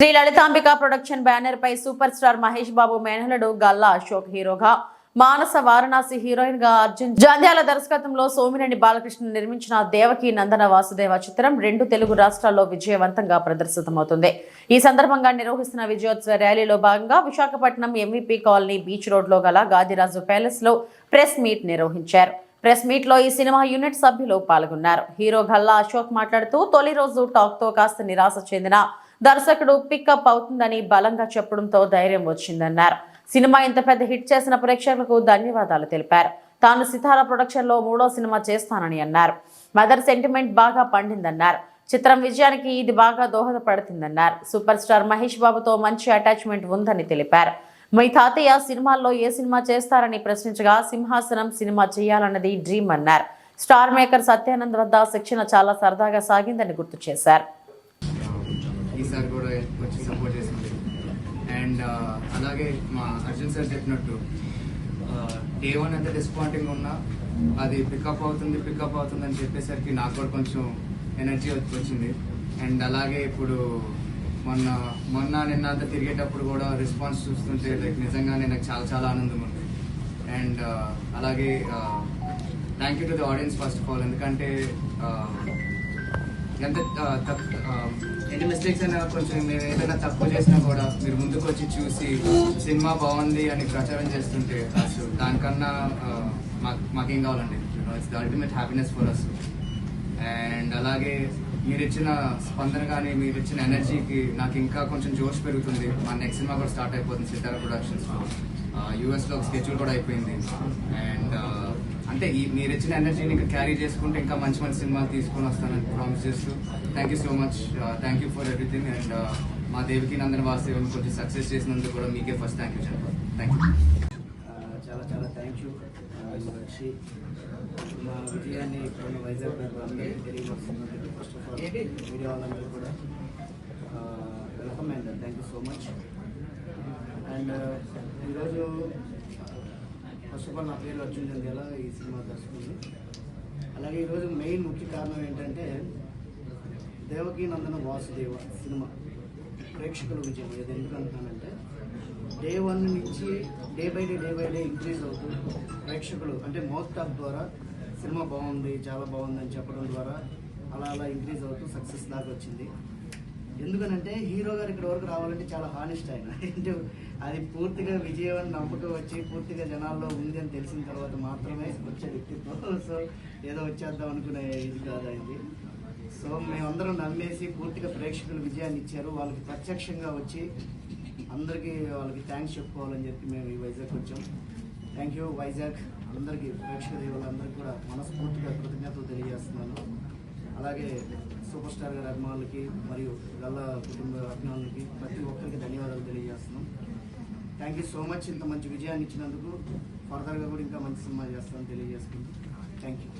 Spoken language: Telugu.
శ్రీ లలితాంబిక ప్రొడక్షన్ బ్యానర్ పై సూపర్ స్టార్ మహేష్ బాబు మేనలుడు గల్లా అశోక్ హీరోగా మానస వారణాసి హీరోయిన్గా అర్జున్ జంధ్యాల దర్శకత్వంలో సోమిరెడ్డి బాలకృష్ణ నిర్మించిన దేవకి నందన వాసుదేవ చిత్రం రెండు తెలుగు రాష్ట్రాల్లో విజయవంతంగా ప్రదర్శితమవుతుంది. ఈ సందర్భంగా నిర్వహిస్తున్న విజయోత్సవ ర్యాలీలో భాగంగా విశాఖపట్నం ఎంవీపీ కాలనీ బీచ్ రోడ్లో గల గాదిరాజు ప్యాలెస్లో ప్రెస్ మీట్ నిర్వహించారు. ప్రెస్ మీట్లో ఈ సినిమా యూనిట్ సభ్యులు పాల్గొన్నారు. హీరో గల్లా అశోక్ మాట్లాడుతూ తొలి రోజు టాక్తో కాస్త నిరాశ చెందిన దర్శకుడు పికప్ అవుతుందని బలంగా చెప్పడంతో ధైర్యం వచ్చిందన్నారు. సినిమా ఇంత పెద్ద హిట్ చేసిన ప్రేక్షకులకు ధన్యవాదాలు తెలిపారు. తాను సితారా ప్రొడక్షన్లో మూడో సినిమా చేస్తానని అన్నారు. మదర్ సెంటిమెంట్ బాగా పండిందన్నారు. చిత్రం విజయానికి ఇది బాగా దోహదపడుతుందన్నారు. సూపర్ స్టార్ మహేష్ బాబుతో మంచి అటాచ్మెంట్ ఉందని తెలిపారు. మీ తాతయ్య సినిమాల్లో ఏ సినిమా చేస్తారని ప్రశ్నించగా సింహాసనం సినిమా చేయాలన్నది డ్రీమ్ అన్నారు. స్టార్ మేకర్ సత్యానంద్ వద్ద శిక్షణ చాలా సరదాగా సాగిందని గుర్తు చేశారు. ఈసారి కూడా వచ్చి సపోర్ట్ చేసింది. అండ్ uh, అలాగే మా అర్జున్ సార్ చెప్పినట్టు డే వన్ ఎంత డిస్పాయింటింగ్ ఉన్నా అది పికప్ అవుతుంది పికప్ అవుతుంది అని చెప్పేసరికి నాకు కూడా కొంచెం ఎనర్జీ వచ్చింది. అండ్ అలాగే ఇప్పుడు మొన్న మొన్న నిన్న అంతా తిరిగేటప్పుడు కూడా రెస్పాన్స్ చూస్తుంటే లైక్ నిజంగానే నాకు చాలా చాలా ఆనందంగా ఉంది. అండ్ uh, అలాగే thank you to the audience first of all ఎందుకంటే uh, ఎంత ఎన్ని మిస్టేక్స్ అయినా కొంచెం మేము ఏదైనా తప్పు చేసినా కూడా మీరు ముందుకు వచ్చి చూసి సినిమా బాగుంది అని ప్రచారం చేస్తుంటే అసలు దానికన్నా మాకు మాకేం కావాలండి? It's the ultimate happiness for us and అలాగే మీరు ఇచ్చిన స్పందన కానీ మీరు ఇచ్చిన ఎనర్జీకి నాకు ఇంకా కొంచెం జోష్ పెరుగుతుంది. మా నెక్స్ట్ సినిమా కూడా స్టార్ట్ అయిపోతుంది సితారా ప్రొడక్షన్స్ యూఎస్లో స్కెడ్యూల్ కూడా అయిపోయింది. అండ్ అంటే ఈ మీరు ఇచ్చిన ఎనర్జీని ఇంకా క్యారీ చేసుకుంటే ఇంకా మంచి మంచి సినిమాలు తీసుకొని వస్తానని ప్రామిస్ చేస్తూ thank you so much thank you for everything and మా దేవికి నందన వాసుదేవన్ కొంచెం సక్సెస్ చేసినందుకు కూడా మీకే ఫస్ట్ థ్యాంక్ యూ చెప్పాలి థ్యాంక్ యూ చాలా చాలా థ్యాంక్ యూ వచ్చి మా విజయాన్ని ఇప్పుడున్న వైజాగ్ అందరికీ ఫస్ట్ ఆఫ్ ఆల్ మీడియా వాళ్ళందరూ కూడా welcome and thank you so much and ఈరోజు ఫస్ట్ ఆఫ్ ఆల్ నా పేరు అర్జున్ జంధ్యాల ఈ సినిమా దర్శకుడు. అలాగే ఈరోజు మెయిన్ ముఖ్య కారణం ఏంటంటే దేవకీ నందన వాసుదేవ సినిమా. ప్రేక్షకుల విజయం ఇది ఎందుకంటున్నానంటే డే వన్ నుంచి day by day day by day increase అవుతూ ప్రేక్షకులు అంటే మౌత్ టాక్ ద్వారా సినిమా బాగుంది చాలా బాగుంది అని చెప్పడం ద్వారా అలా అలా ఇంక్రీజ్ అవుతూ సక్సెస్ దాకా వచ్చింది. ఎందుకనంటే హీరో గారు ఇక్కడ వరకు రావాలంటే చాలా హానెస్ట్ ఆయన. అంటే అది పూర్తిగా విజయం నమ్మకం వచ్చి పూర్తిగా జనాల్లో ఉంది అని తెలిసిన తర్వాత మాత్రమే వచ్చే వ్యక్తిత్వం. సో ఏదో వచ్చేద్దాం అనుకునే ఇది కాదు ఇది సో మేమందరం నమ్మేసి పూర్తిగా ప్రేక్షకులు విజయాన్ని ఇచ్చారు. వాళ్ళకి ప్రత్యక్షంగా వచ్చి అందరికీ వాళ్ళకి థ్యాంక్స్ చెప్పుకోవాలని చెప్పి మేము ఈ వైజాగ్ వచ్చాం. Thank you Vizag. అందరికీ ప్రేక్షక దేవుళ్ళందరికీ కూడా మనస్ఫూర్తిగా కృతజ్ఞతలు తెలియజేస్తున్నాను. అలాగే సూపర్ స్టార్ గారి అభిమానులకి మరియు గల్లా కుటుంబ అభిమానులకి ప్రతి ఒక్కరికి ధన్యవాదాలు తెలియజేస్తున్నాం. థ్యాంక్ యూ సో మచ్ ఇంత మంచి విజయాన్ని ఇచ్చినందుకు ఫర్దర్గా కూడా ఇంకా మంచి సినిమా చేస్తామని తెలియజేసుకుంటాం థ్యాంక్ యూ